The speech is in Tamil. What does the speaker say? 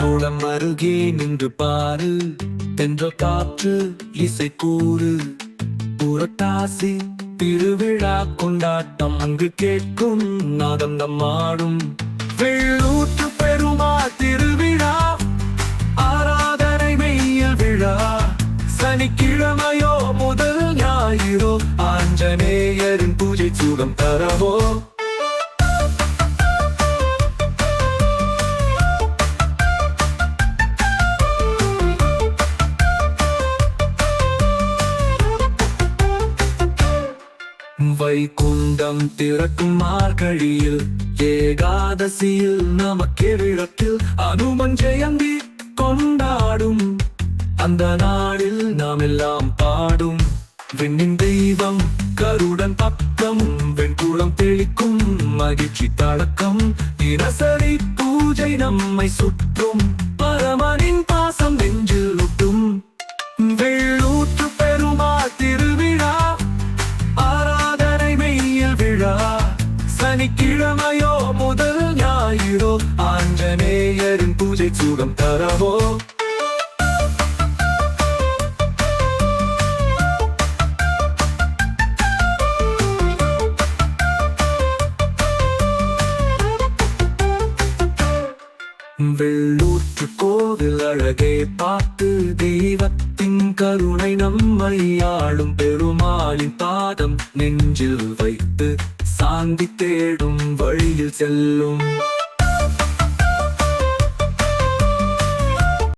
குளம் அருகே நின்று பாரு. தென்ற காற்று இசை கூறு. புரட்டாசி திருவிழா கொண்டாட்டம் அங்கு கேட்கும் நாதம் நம்மாடும் வெள்ளூற்று பெருமா திருவிழா ஆராதனை மெய்ய விழா. சனிக்கிழமையோ முதல் ஞாயிறோ ஆஞ்சநேயரின் பூஜை சூடம் தரவோ. வைகுண்டம் திறக்கும் மார்கழியில் ஏகாதசியில் நமக்கே விளக்கில் அனுமன் ஜெயந்தி கொண்டாடும். அந்த நாளில் நாம் எல்லாம் பாடும். விண்ணின் தெய்வம் கருடன் பக்கம் வெண்குளம் தெளிக்கும் மகிழ்ச்சி தழக்கம் தினசரி பூஜை நம்மை சுற்றும். சனிக்கிழமையோ முதல் ஞாயிறோ ஆஞ்சநேயரின் பூஜை சுகம் தரவோ? வெள்ளூற்று கோவில் அழகே பார்த்து தெய்வத்தின் கருணை நம்மை ஆளும். பெருமாளின் பாதம் நெஞ்சில் வைத்து காந்தி தேடும் வழியில் செல்லும்.